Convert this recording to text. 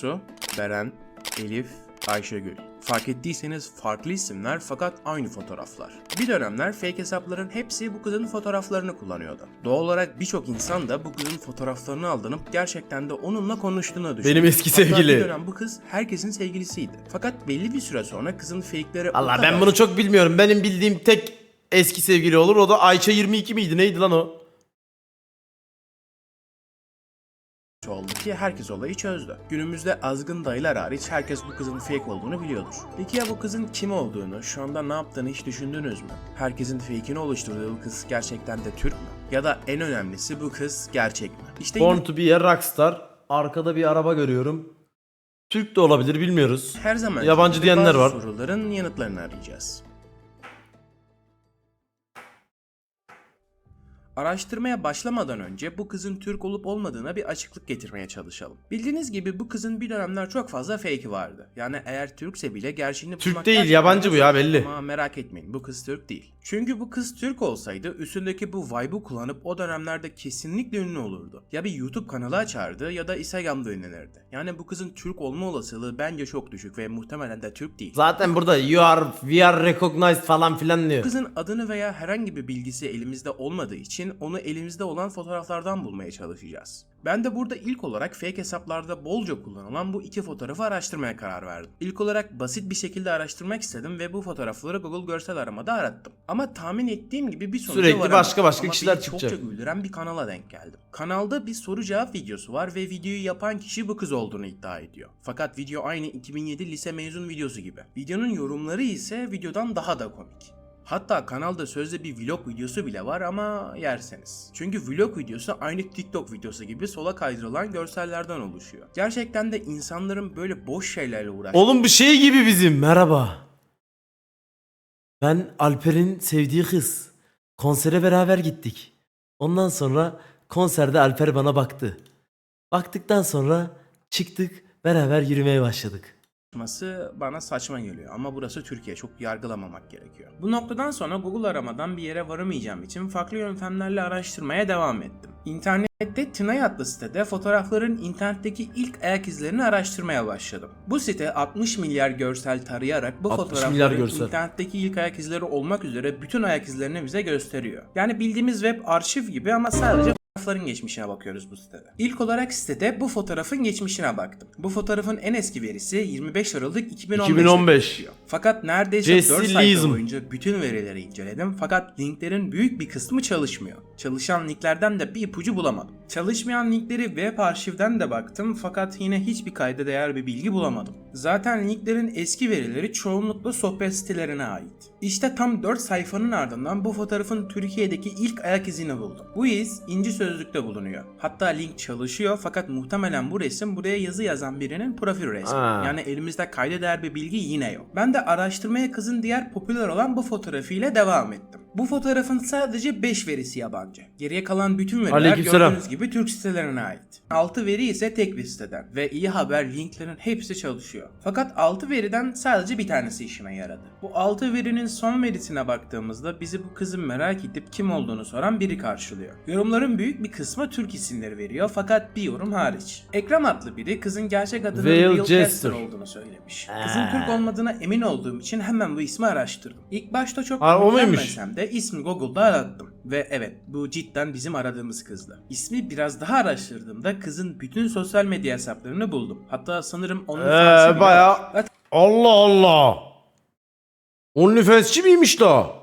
Su, Beren, Elif, Ayşegül. Fark ettiyseniz farklı isimler fakat aynı fotoğraflar. Bir dönemler fake hesapların hepsi bu kızın fotoğraflarını kullanıyordu. Doğal olarak birçok insan da bu kızın fotoğraflarını aldanıp gerçekten de onunla konuştuğunu düşündü. Benim eski Hatta sevgili. bir dönem bu kız herkesin sevgilisiydi. Fakat belli bir süre sonra kızın fake'leri Allah kadar ben bunu çok bilmiyorum. Benim bildiğim tek eski sevgili olur. O da Ayça 22 miydi? Neydi lan o? Oldu ki herkes olayı çözdü. Günümüzde azgın dayılar hariç herkes bu kızın fake olduğunu biliyordur. Peki ya bu kızın kim olduğunu, şu anda ne yaptığını hiç düşündünüz mü? Herkesin fake'ini oluşturduğu bu kız gerçekten de Türk mü? Ya da en önemlisi bu kız gerçek mi? İşte Born to be a rockstar. Arkada bir araba görüyorum. Türk de olabilir bilmiyoruz. her zaman Yabancı diyenler var. soruların yanıtlarını arayacağız. Araştırmaya başlamadan önce bu kızın Türk olup olmadığına bir açıklık getirmeye çalışalım. Bildiğiniz gibi bu kızın bir dönemler çok fazla fake'i vardı. Yani eğer Türkse bile gerçeğini Türk değil, yabancı bu ya, belli. Ama merak etmeyin bu kız Türk değil. Çünkü bu kız Türk olsaydı üstündeki bu vibe'ı kullanıp o dönemlerde kesinlikle ünlü olurdu. Ya bir YouTube kanalı açardı ya da Instagram'da ünlenirdi. Yani bu kızın Türk olma olasılığı bence çok düşük ve muhtemelen de Türk değil. Zaten burada you are, we are recognized falan filan diyor. Kızın adını veya herhangi bir bilgisi elimizde olmadığı için onu elimizde olan fotoğraflardan bulmaya çalışacağız. Ben de burada ilk olarak fake hesaplarda bolca kullanılan bu iki fotoğrafı araştırmaya karar verdim. İlk olarak basit bir şekilde araştırmak istedim ve bu fotoğrafları Google görsel aramada arattım. Ama tahmin ettiğim gibi bir sonuca Sürekli varamadım. başka başka Ama kişiler beni çıkacak. Çokça güldüren bir kanala denk geldim. Kanalda bir soru cevap videosu var ve videoyu yapan kişi bu kız olduğunu iddia ediyor. Fakat video aynı 2007 lise mezun videosu gibi. Videonun yorumları ise videodan daha da komik. Hatta kanalda sözde bir vlog videosu bile var ama yerseniz. Çünkü vlog videosu aynı TikTok videosu gibi sola kaydırılan görsellerden oluşuyor. Gerçekten de insanların böyle boş şeylerle uğraşması Oğlum bu şey gibi bizim. Merhaba. Ben Alper'in sevdiği kız. Konsere beraber gittik. Ondan sonra konserde Alper bana baktı. Baktıktan sonra çıktık beraber yürümeye başladık. Yapması bana saçma geliyor ama burası Türkiye çok yargılamamak gerekiyor. Bu noktadan sonra Google aramadan bir yere varamayacağım için farklı yöntemlerle araştırmaya devam ettim. İnternette Tınay adlı sitede fotoğrafların internetteki ilk ayak izlerini araştırmaya başladım. Bu site 60 milyar görsel tarayarak bu 60 milyar fotoğrafların görsel. internetteki ilk ayak izleri olmak üzere bütün ayak izlerini bize gösteriyor. Yani bildiğimiz web arşiv gibi ama sadece fotoğrafların geçmişine bakıyoruz bu sitede. İlk olarak sitede bu fotoğrafın geçmişine baktım. Bu fotoğrafın en eski verisi 25 Aralık 2015. 2015. Fakat neredeyse Jesse 4 sayfa boyunca bütün verileri inceledim fakat linklerin büyük bir kısmı çalışmıyor. Çalışan linklerden de bir ipucu bulamadım. Çalışmayan linkleri web arşivden de baktım fakat yine hiçbir kayda değer bir bilgi bulamadım. Zaten linklerin eski verileri çoğunlukla sohbet sitelerine ait. İşte tam 4 sayfanın ardından bu fotoğrafın Türkiye'deki ilk ayak izini buldum. Bu iz İnci Sözlük'te bulunuyor. Hatta link çalışıyor fakat muhtemelen bu resim buraya yazı yazan birinin profil resmi. Ha. Yani elimizde kayda değer bir bilgi yine yok. Ben de araştırmaya kızın diğer popüler olan bu fotoğrafıyla devam ettim. Bu fotoğrafın sadece 5 verisi yabancı. Geriye kalan bütün veriler Aleykümselam. gördüğünüz gibi Türk sitelerine ait. 6 veri ise tek bir siteden ve iyi haber linklerin hepsi çalışıyor. Fakat 6 veriden sadece bir tanesi işime yaradı. Bu 6 verinin son verisine baktığımızda bizi bu kızın merak edip kim olduğunu soran biri karşılıyor. Yorumların büyük bir kısmı Türk isimleri veriyor fakat bir yorum hariç. Ekrem adlı biri kızın gerçek adının Chester Jester. olduğunu söylemiş. Kızın Türk olmadığına emin olduğum için hemen bu ismi araştırdım. İlk başta çok Ha, o muymuş? de ismi Google'da arattım. Ve evet bu cidden bizim aradığımız kızdı. İsmi biraz daha araştırdığımda kızın bütün sosyal medya hesaplarını buldum. Hatta sanırım onun Eee baya Allah Allah. OnlyFans'çi miymiş da?